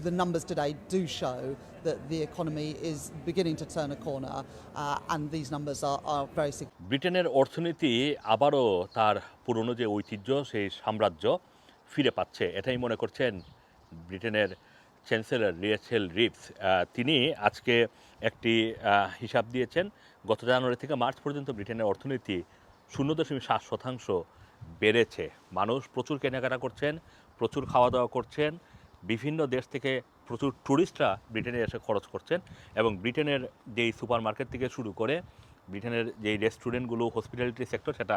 the numbers today do show that the economy is beginning to turn a corner, uh, and these numbers are, are very significant. ব্রিটেনের অর্থনীতি আবারও তার পুরনো যে ঐতিহ্য সেই সাম্রাজ্য ফিরে পাচ্ছে এটাই মনে করছেন ব্রিটেনের চ্যান্সেলর রিয়েছেল রিপস তিনি আজকে একটি হিসাব দিয়েছেন গত জানুয়ারি থেকে মার্চ পর্যন্ত ব্রিটেনের অর্থনীতি শূন্য দশমিক সাত শতাংশ বেড়েছে মানুষ প্রচুর কেনাকাটা করছেন প্রচুর খাওয়া দাওয়া করছেন বিভিন্ন দেশ থেকে প্রচুর ট্যুরিস্টরা ব্রিটেনে এসে খরচ করছেন এবং ব্রিটেনের যেই সুপার মার্কেট থেকে শুরু করে ব্রিটেনের যেই রেস্টুরেন্টগুলো, হসপিটালিটি সেক্টর, সেটা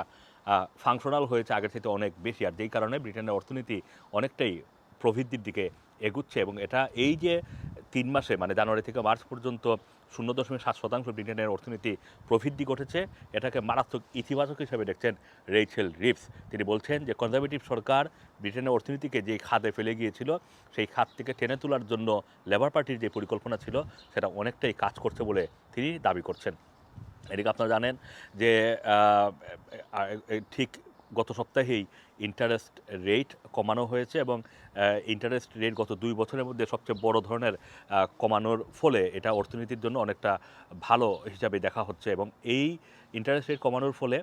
ফাংশনাল হয়েছে আগের থেকে অনেক বেশি। আর যেই কারণে ব্রিটেনের অর্থনীতি অনেকটাই প্রবৃদ্ধির দিকে এগুচ্ছে এবং এটা এই যে তিন মাসে মানে জানুয়ারি থেকে মার্চ পর্যন্ত শূন্য দশমিক সাত শতাংশ ব্রিটেনের অর্থনীতি প্রবৃদ্ধি ঘটেছে। এটাকে মারাত্মক ইতিবাচক হিসেবে দেখছেন রেইচেল রিপস তিনি বলছেন যে কনজারভেটিভ সরকার ব্রিটেনের অর্থনীতিকে যে খাদে ফেলে গিয়েছিল, সেই খাত থেকে টেনে তোলার জন্য লেবার পার্টির যে পরিকল্পনা ছিল, সেটা অনেকটাই কাজ করছে বলে তিনি দাবি করছেন। এদিকে আপনারা জানেন যে ঠিক গত সপ্তাহেই ইন্টারেস্ট রেট কমানো হয়েছে এবং ইন্টারেস্ট রেট গত দুই বছরের মধ্যে সবচেয়ে বড় ধরনের কমানোর ফলে এটা অর্থনীতির জন্য অনেকটা ভালো হিসাবে দেখা হচ্ছে এবং এই ইন্টারেস্ট রেট কমানোর ফলে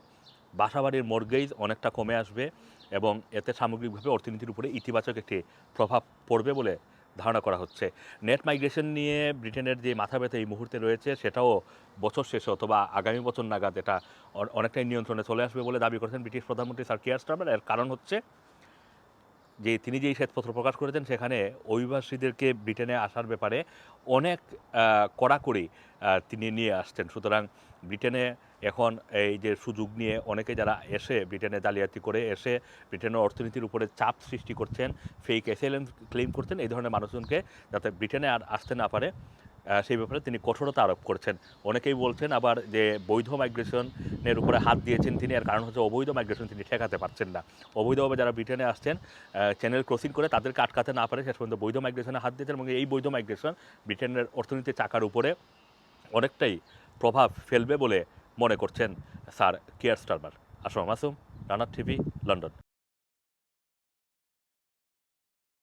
বাসাবাড়ির মর্গেজ অনেকটা কমে আসবে এবং এতে সামগ্রিকভাবে অর্থনীতির উপরে ইতিবাচক একটি প্রভাব পড়বে বলে ধারণা করা হচ্ছে। নেট মাইগ্রেশন নিয়ে ব্রিটেনের যে মাথা ব্যথা এই মুহূর্তে রয়েছে, সেটাও বছর শেষে অথবা আগামী বছর নাগাদ এটা অনেকটাই নিয়ন্ত্রণে চলে আসবে বলে দাবি করেছেন ব্রিটিশ প্রধানমন্ত্রী স্যার কিয়ার স্টারমার। এর কারণ হচ্ছে যে, তিনি যেই শ্বেতপত্র প্রকাশ করেছেন, সেখানে অভিবাসীদেরকে ব্রিটেনে আসার ব্যাপারে অনেক কড়াকড়ি তিনি নিয়ে আসছেন। সুতরাং ব্রিটেনে এখন এই যে সুযোগ নিয়ে অনেকে যারা এসে ব্রিটেনে জালিয়াতি করে এসে ব্রিটেনের অর্থনীতির উপরে চাপ সৃষ্টি করছেন ফেক এসএলএম ক্লেম করছেন, এই ধরনের মানুষজনকে যাতে ব্রিটেনে আর আসতে না পারে সেই ব্যাপারে তিনি কঠোরতা আরোপ করছেন। অনেকেই বলছেন আবার যে বৈধ মাইগ্রেশনের উপরে হাত দিয়েছেন তিনি, এর কারণ হচ্ছে অবৈধ মাইগ্রেশন তিনি ঠেকাতে পারছেন না। অবৈধভাবে যারা ব্রিটেনে আসছেন চ্যানেল ক্রসিং করে তাদেরকে আটকাতে না পারে, শেষ পর্যন্ত বৈধ মাইগ্রেশনে হাত দিয়েছেন এবং এই বৈধ মাইগ্রেশন ব্রিটেনের অর্থনীতির চাকার উপরে অনেকটাই প্রভাব ফেলবে বলে মনে করছেন sir care Starmer. Assam Masum রানার টিভি লন্ডন।